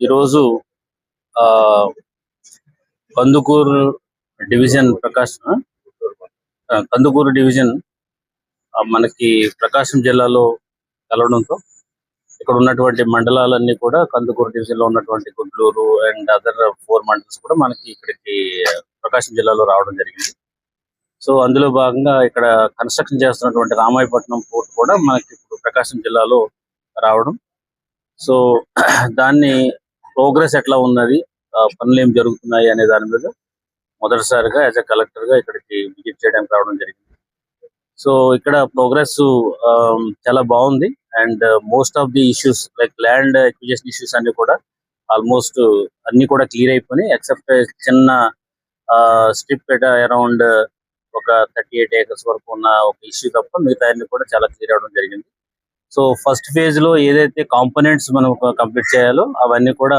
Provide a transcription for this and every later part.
ఈరోజు ఆ, Kandukur division Prakasam Kandukur division మనకి ప్రకాశం జిల్లాలో కలవడంతో ఇక్కడ ఉన్నటువంటి మండలాలన్నీ కూడా కందుకూరు డివిజన్లో ఉన్నటువంటి Gudlur and other four mandals కూడా మనకి ఇక్కడికి ప్రకాశం జిల్లాలో రావడం జరిగింది. సో అందులో భాగంగా ఇక్కడ కన్స్ట్రక్షన్ చేస్తున్నటువంటి రామాయపట్నం పోర్ట్ కూడా మనకి ఇప్పుడు ప్రకాశం జిల్లాలో రావడం. సో దాన్ని ప్రోగ్రెస్ ఎట్లా ఉన్నది? పనులు ఏం జరుగుతున్నాయి అనే దాని మీద మొదటిసారిగా యాజ్ అ కలెక్టర్గా ఇక్కడికి విజిట్ చేయడానికి రావడం జరిగింది. సో ఇక్కడ ప్రోగ్రెస్ చాలా బాగుంది. And most of the issues like land acquisition issues అన్ని కూడా ఆల్మోస్ట్ అన్ని కూడా క్లియర్ అయిపోయినాయి ఎక్సెప్ట్ చిన్న స్ట్రిప్ అరౌండ్ ఒక థర్టీ ఎయిట్ ఏకర్స్ వరకు ఉన్న ఒక ఇష్యూ తప్ప మిగతా అన్ని కూడా చాలా క్లియర్ అవడం జరిగింది. సో ఫస్ట్ ఫేజ్లో ఏదైతే కాంపోనెంట్స్ మనం కంప్లీట్ చేయాలో అవన్నీ కూడా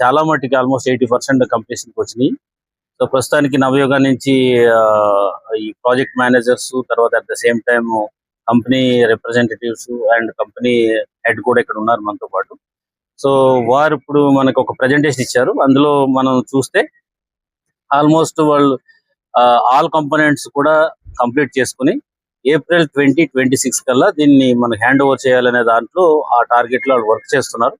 చాలా మట్టుకి ఆల్మోస్ట్ ఎయిటీ పర్సెంట్ కంప్లీషన్కి వచ్చినాయి. సో ప్రస్తుతానికి నవయోగ నుంచి ఈ ప్రాజెక్ట్ మేనేజర్స్ తర్వాత at the same time company representatives and company head కూడా ఇక్కడ ఉన్నారు మనతో పాటు. సో వారు ఇప్పుడు మనకు ఒక ప్రజెంటేషన్ ఇచ్చారు. అందులో మనం చూస్తే ఆల్మోస్ట్ వాళ్ళు ఆల్ కంపోనెంట్స్ కూడా కంప్లీట్ చేసుకుని ఏప్రిల్ ట్వంటీ ట్వంటీ సిక్స్ కల్లా దీన్ని మనకు హ్యాండ్ ఓవర్ చేయాలనే దాంట్లో ఆ టార్గెట్లో వాళ్ళు వర్క్ చేస్తున్నారు.